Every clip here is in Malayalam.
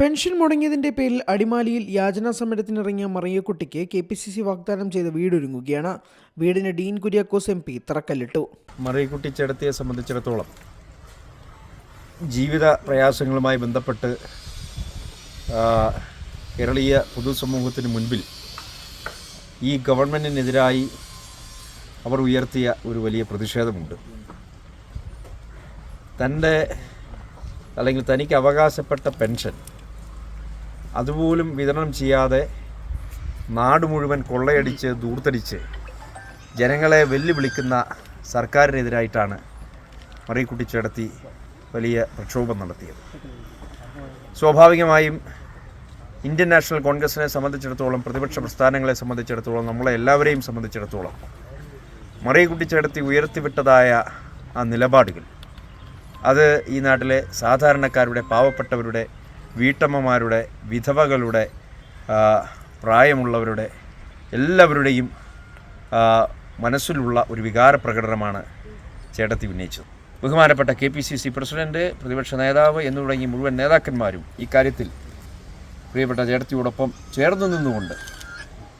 പെൻഷൻ മുടങ്ങിയതിന്റെ പേരിൽ അടിമാലിയിൽ യാചനാ സമരത്തിനിറങ്ങിയ മറിയക്കുട്ടിക്ക് കെ പി സി സി വാഗ്ദാനം ചെയ്ത വീടൊരുങ്ങുകയാണ്. വീടിന് ഡീൻ കുര്യാക്കോസ് എം പി തറക്കല്ലിട്ടു. മറിയക്കുട്ടി ചേടത്തിയെ സംബന്ധിച്ചിടത്തോളം ജീവിത പ്രയാസങ്ങളുമായി ബന്ധപ്പെട്ട് കേരളീയ പൊതുസമൂഹത്തിന് മുൻപിൽ ഈ ഗവൺമെന്റിനെതിരായി അവർ ഉയർത്തിയ ഒരു വലിയ പ്രതിഷേധമുണ്ട്. തന്റെ അല്ലെങ്കിൽ തനിക്ക് അവകാശപ്പെട്ട പെൻഷൻ അതുപോലും വിതരണം ചെയ്യാതെ നാട് മുഴുവൻ കൊള്ളയടിച്ച് ദൂർത്തടിച്ച് ജനങ്ങളെ വെല്ലുവിളിക്കുന്ന സർക്കാരിനെതിരായിട്ടാണ് മറിയക്കുട്ടി ചേടത്തി വലിയ പ്രക്ഷോഭം നടത്തിയത്. സ്വാഭാവികമായും ഇന്ത്യൻ നാഷണൽ കോൺഗ്രസിനെ സംബന്ധിച്ചിടത്തോളം പ്രതിപക്ഷ പ്രസ്ഥാനങ്ങളെ സംബന്ധിച്ചിടത്തോളം നമ്മളെ എല്ലാവരെയും സംബന്ധിച്ചിടത്തോളം മറിയക്കുട്ടി ചേടത്തി ഉയർത്തിവിട്ടതായ ആ നിലപാടുകൾ അത് ഈ നാട്ടിലെ സാധാരണക്കാരുടെ പാവപ്പെട്ടവരുടെ വീട്ടമ്മമാരുടെ വിധവകളുടെ പ്രായമുള്ളവരുടെ എല്ലാവരുടെയും മനസ്സിലുള്ള ഒരു വികാര പ്രകടനമാണ് ചേട്ടത്തി ഉന്നയിച്ചത്. ബഹുമാനപ്പെട്ട K P C C president പ്രതിപക്ഷ നേതാവ് എന്നു തുടങ്ങി മുഴുവൻ നേതാക്കന്മാരും ഇക്കാര്യത്തിൽ പ്രിയപ്പെട്ട ചേട്ടത്തിയോടൊപ്പം ചേർന്ന് നിന്നുകൊണ്ട്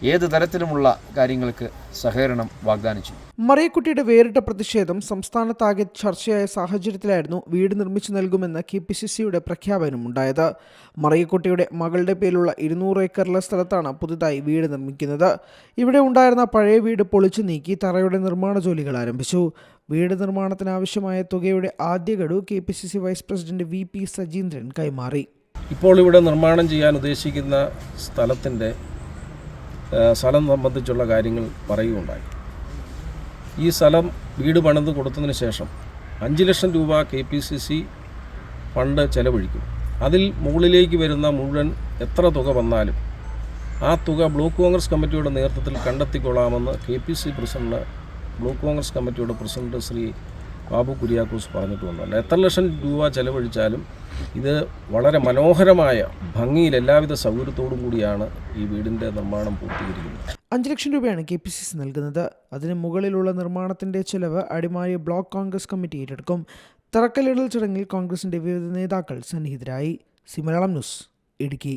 ഏത് തരത്തിലുമുള്ള കാര്യങ്ങൾക്ക് സഹകരണം വാഗ്ദാനം ചെയ്യും മറിയക്കുട്ടിയുടെ വേറിട്ട പ്രതിഷേധം സംസ്ഥാനത്താകെ ചർച്ചയായ സാഹചര്യത്തിലായിരുന്നു വീട് നിർമ്മിച്ചു നൽകുമെന്ന കെ പി സി സിയുടെ പ്രഖ്യാപനമുണ്ടായത് മറിയക്കുട്ടിയുടെ മകളുടെ പേരിലുള്ള ഇരുന്നൂറ് ഏക്കറിലെ സ്ഥലത്താണ് പുതുതായി വീട് നിർമ്മിക്കുന്നത്. ഇവിടെ ഉണ്ടായിരുന്ന പഴയ വീട് പൊളിച്ചു നീക്കി തറയുടെ നിർമ്മാണ ജോലികൾ ആരംഭിച്ചു. വീട് നിർമ്മാണത്തിനാവശ്യമായ തുകയുടെ ആദ്യ ഗഡു K P C C vice president V P Sajeendran കൈമാറി. ഇപ്പോൾ ഇവിടെ നിർമ്മാണം ചെയ്യാൻ ഉദ്ദേശിക്കുന്ന സ്ഥലത്തിന്റെ സ്ഥലം സംബന്ധിച്ചുള്ള കാര്യങ്ങൾ പറയുകയുണ്ടായി. ഈ സ്ഥലം വീട് പണിത് കൊടുത്തതിന് ശേഷം അഞ്ച് ലക്ഷം രൂപ K P C C fund ചെലവഴിക്കും. അതിൽ മുകളിലേക്ക് വരുന്ന മുഴുവൻ എത്ര തുക വന്നാലും ആ തുക ബ്ലോക്ക് കോൺഗ്രസ് കമ്മിറ്റിയുടെ നേതൃത്വത്തിൽ കണ്ടെത്തിക്കൊള്ളാമെന്ന് K P C president block Congress കമ്മിറ്റിയുടെ പ്രസിഡന്റ് ശ്രീ ബാബു കുര്യാക്കൂസ് പറഞ്ഞിട്ട് വന്നല്ല എത്ര ലക്ഷം രൂപ ചെലവഴിച്ചാലും ഇത് വളരെ മനോഹരമായ ഭംഗിയിൽ എല്ലാവിധ സൗകര്യത്തോടും കൂടിയാണ് ഈ വീടിന്റെ നിർമ്മാണം പൂർത്തീകരിക്കുന്നത്. അഞ്ച് ലക്ഷം രൂപയാണ് കെ പി സി സി നൽകുന്നത്. അതിന് മുകളിലുള്ള നിർമ്മാണത്തിന്റെ ചെലവ് അടിമാലി ബ്ലോക്ക് കോൺഗ്രസ് കമ്മിറ്റി ഏറ്റെടുക്കും. തറക്കല്ലിടൽ ചടങ്ങിൽ കോൺഗ്രസിന്റെ വിവിധ നേതാക്കൾ സന്നിഹിതരായി. C Malayalam news Idukki.